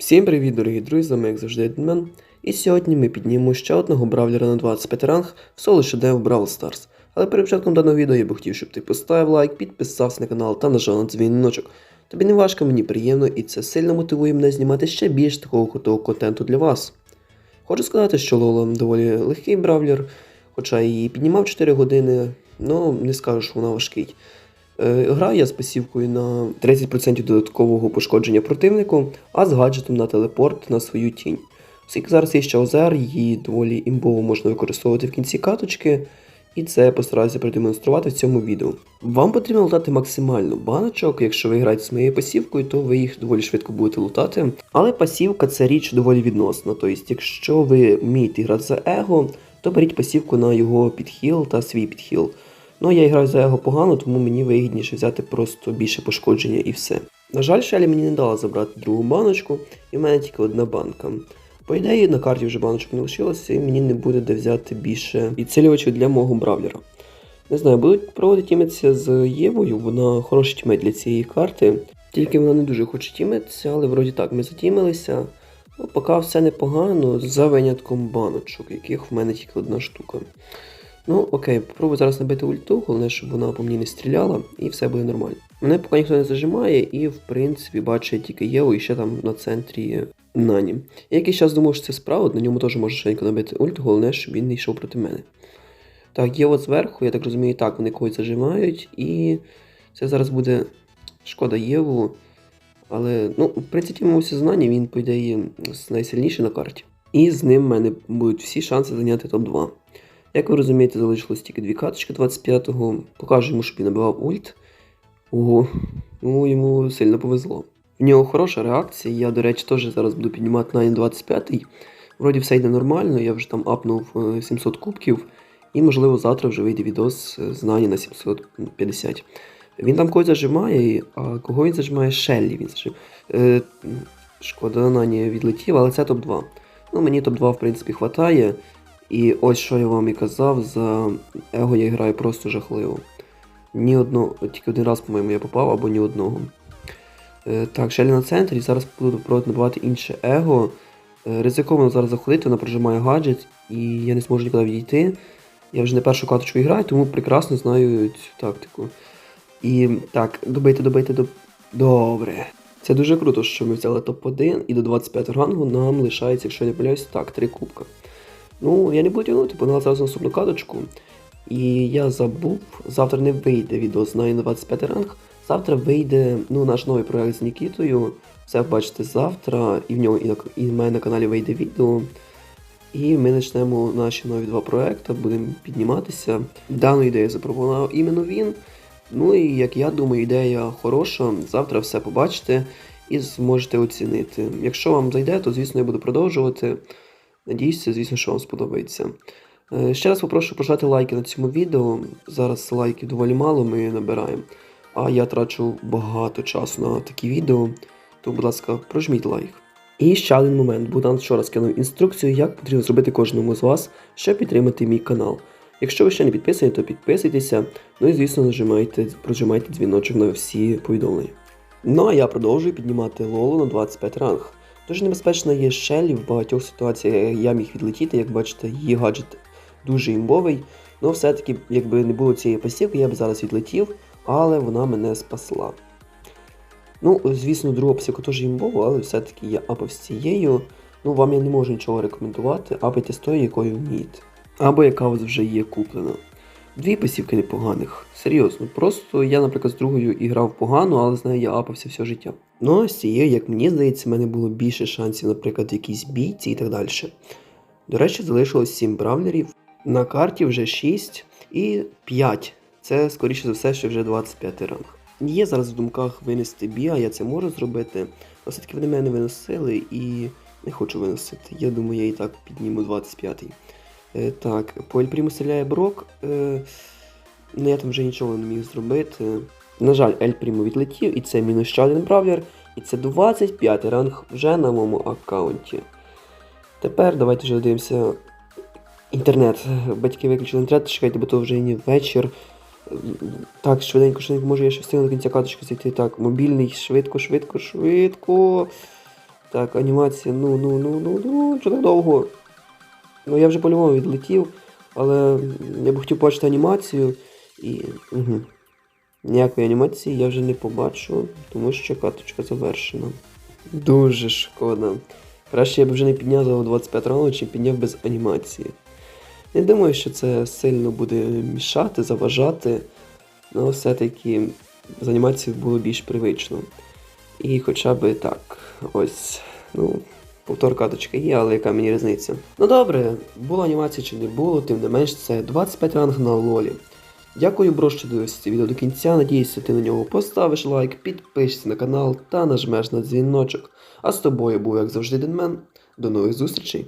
Всім привіт, дорогі друзі, з вами як завжди Едмен. І сьогодні ми піднімемо ще одного бравлера на 25 ранг в соло шедев Brawl Stars. Але перед початком даного відео я би хотів, щоб ти поставив лайк, підписався на канал та нажав на дзвіночок. Тобі не важко, мені приємно і це сильно мотивує мене знімати ще більш такого крутого контенту для вас. Хочу сказати, що Лола доволі легкий бравлер, хоча і піднімав 4 години, але не скажу, що вона важкий. Е, Граю я з пасівкою на 30% додаткового пошкодження противнику, а з гаджетом на телепорт на свою тінь. Оскільки зараз є ще ОЗР, її доволі імбово можна використовувати в кінці каточки, і це я постараюся продемонструвати в цьому відео. Вам потрібно лутати максимально баночок, якщо ви граєте з моєю пасівкою, то ви їх доволі швидко будете лутати. Але пасівка це річ доволі відносна. Тобто, якщо ви вмієте грати за его, то беріть пасівку на його підхіл та свій підхіл. Ну, я граю за його погано, тому мені вигідніше взяти просто більше пошкодження і все. На жаль, Шелі мені не дала забрати другу баночку, і в мене тільки одна банка. По ідеї, на карті вже баночок не лишилося, і мені не буде де взяти більше підсилювачів для мого бравлера. Не знаю, будуть проводити тімитися з Євою, вона хороший тімет для цієї карти. Тільки вона не дуже хоче тімитися, але вроді так, ми затімилися. Ну, поки все непогано, за винятком баночок, яких в мене тільки одна штука. Ну, окей, попробую зараз набити ульту, головне, щоб вона по мені не стріляла, і все буде нормально. Мене поки ніхто не зажимає, і в принципі бачу тільки Єву і ще там на центрі Нані. Я якийсь час думав, що це справа, на ньому теж може швидко набити ульт, головне, щоб він не йшов проти мене. Так, Єва зверху, я так розумію, так, вони когось зажимають, і це зараз буде шкода Єву. Але, ну, принципі, йому все знання, він, по ідеї, найсильніший на карті. І з ним в мене будуть всі шанси зайняти топ-2. Як ви розумієте, залишилось тільки дві каточки 25-го. Покажу йому, щоб він набивав ульт. Ого, ну йому сильно повезло. В нього хороша реакція. Я, до речі, теж зараз буду піднімати на 25-й. Вроді все йде нормально, я вже там апнув е, 700 кубків. І, можливо, завтра вже вийде відос е, з Нані на 750. Він там когось зажимає, а кого він зажимає? Шеллі він зажимає. Е, шкода, Нані відлетів, але це топ-2. Ну, мені топ-2, в принципі, хватає. І ось що я вам і казав, за его я граю просто жахливо. Ні одного, тільки один раз, по-моєму, я попав або ні одного. Е, так, Шелі на центрі, зараз буду набивати інше его. Е, ризиковано зараз заходити, вона прожимає гаджет, і я не зможу нікуди відійти. Я вже не першу каточку граю, тому прекрасно знаю цю тактику. І так, добийте, добийте, доб... Добре. Це дуже круто, що ми взяли топ-1 і до 25 рангу нам лишається, якщо я не помиляюсь, так, 3 кубка. Ну, я не буду тягнути, погнала зараз наступну каточку. І я забув, завтра не вийде відео з на 25 ранг. Завтра вийде ну, наш новий проект з Нікітою. Все бачите завтра, і в нього і, на, і в мене на каналі вийде відео. І ми почнемо наші нові два проекти, будемо підніматися. Дану ідею запропонував іменно він. Ну і як я думаю, ідея хороша. Завтра все побачите і зможете оцінити. Якщо вам зайде, то звісно я буду продовжувати. Надіюся, звісно, що вам сподобається. Е, Ще раз попрошу прожати лайки на цьому відео. Зараз лайків доволі мало ми набираємо. А я трачу багато часу на такі відео, то, будь ласка, прожміть лайк. І ще один момент. Богдан вчора скинув інструкцію, як потрібно зробити кожному з вас, щоб підтримати мій канал. Якщо ви ще не підписані, то підписуйтеся. Ну і звісно нажимайте, прожимайте дзвіночок на всі повідомлення. Ну а я продовжую піднімати Лолу на 25 ранг. Дуже небезпечно є Шеллі, в багатьох ситуаціях я міг відлетіти, як бачите, її гаджет дуже імбовий. Ну, все-таки, якби не було цієї пасівки, я б зараз відлетів, але вона мене спасла. Ну, звісно, друга пасівка теж імбова, але все-таки я апав з цією. Ну, вам я не можу нічого рекомендувати, апайте з тою, якою вмієте. Або яка у вас вже є куплена. Дві пасівки непоганих. Серйозно. Просто я, наприклад, з другою і грав погано, але з нею я апався все життя. Ну а з цією, як мені здається, в мене було більше шансів, наприклад, в якійсь бійці і так далі. До речі, залишилось 7 бравлерів. На карті вже 6 і 5. Це, скоріше за все, що вже 25 ранг. Є зараз в думках винести біа, я це можу зробити. Все-таки вони мене не виносили і не хочу виносити. Я думаю, я і так підніму 25-й. Е, так, по Ельпріму стріляє Брок. Ну я там вже нічого не міг зробити. На жаль, Ель Прімо відлетів, і це мінус ще один бравлер. І це 25 ранг вже на моєму аккаунті. Тепер давайте вже дивимося. Інтернет. Батьки виключили інтернет, чекайте, бо то вже не вечір. Так, швиденько, швиденько, може я ще встигну до кінця каточки зайти. Так, мобільний, швидко, швидко, швидко. Так, анімація, ну, ну, ну, ну, ну, що так довго? Ну, я вже по-любому відлетів, але я б хотів побачити анімацію і. Угу. Ніякої анімації я вже не побачу, тому що каточка завершена. Дуже шкода. Краще я б вже не підняв за 25 раунд, чим підняв без анімації. Не думаю, що це сильно буде мішати, заважати, але все-таки з анімацією було більш привично. І хоча би так, ось, ну, повтор каточки є, але яка мені різниця. Ну добре, була анімація чи не було, тим не менш це 25 ранг на лолі. Дякую, бро, що дивився це відео до кінця. Надіюся, ти на нього поставиш лайк, підпишешся на канал та нажмеш на дзвіночок. А з тобою був, як завжди, Денмен. До нових зустрічей!